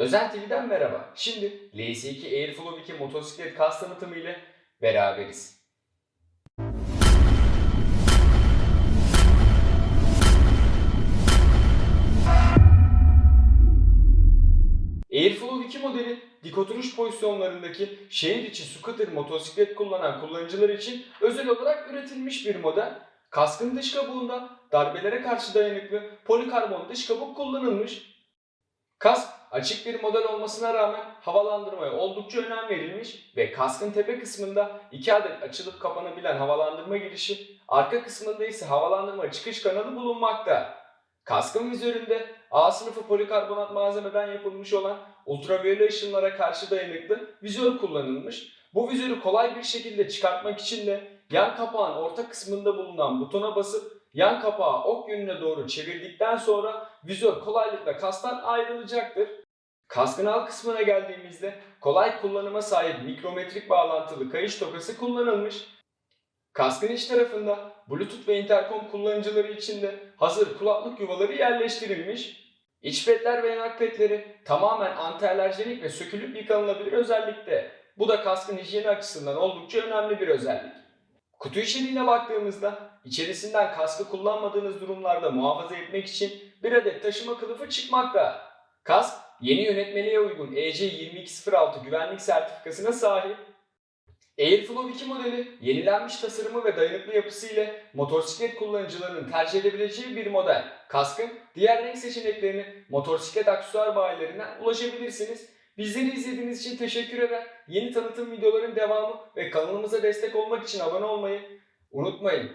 Özel TV'den merhaba. Şimdi LS2 Airflow 2 motosiklet kas tanıtımı ile beraberiz. Airflow 2 modeli dik oturuş pozisyonlarındaki şehir içi scooter motosiklet kullanan kullanıcılar için özel olarak üretilmiş bir model. Kaskın dış kabuğunda darbelere karşı dayanıklı polikarbon dış kabuk kullanılmış. Kask açık bir model olmasına rağmen havalandırmaya oldukça önem verilmiş ve kaskın tepe kısmında iki adet açılıp kapanabilen havalandırma girişi, arka kısmında ise havalandırma çıkış kanalı bulunmakta. Kaskın vizöründe A sınıfı polikarbonat malzemeden yapılmış olan ultraviyole ışınlara karşı dayanıklı vizör kullanılmış. Bu vizörü kolay bir şekilde çıkartmak için de yan kapağın orta kısmında bulunan butona basıp yan kapağı ok yönüne doğru çevirdikten sonra vizör kolaylıkla kastan ayrılacaktır. Kaskın alt kısmına geldiğimizde kolay kullanıma sahip mikrometrik bağlantılı kayış tokası kullanılmış. Kaskın iç tarafında Bluetooth ve interkom kullanıcıları için de hazır kulaklık yuvaları yerleştirilmiş. İç petler ve yanak tamamen antialerjenik ve sökülüp yıkanılabilir özellikte. Bu da kaskın hijyeni açısından oldukça önemli bir özellik. Kutu içeriğine baktığımızda içerisinden kaskı kullanmadığınız durumlarda muhafaza etmek için bir adet taşıma kılıfı çıkmakta. Kask yeni yönetmeliğe uygun E EC 2206 güvenlik sertifikasına sahip. Airflow 2 modeli yenilenmiş tasarımı ve dayanıklı yapısı ile motosiklet kullanıcılarının tercih edebileceği bir model. Kaskın diğer renk seçeneklerini motosiklet aksesuar bayilerinden ulaşabilirsiniz. Bizleri izlediğiniz için teşekkür eder. Yeni tanıtım videoların devamı ve kanalımıza destek olmak için abone olmayı unutmayın.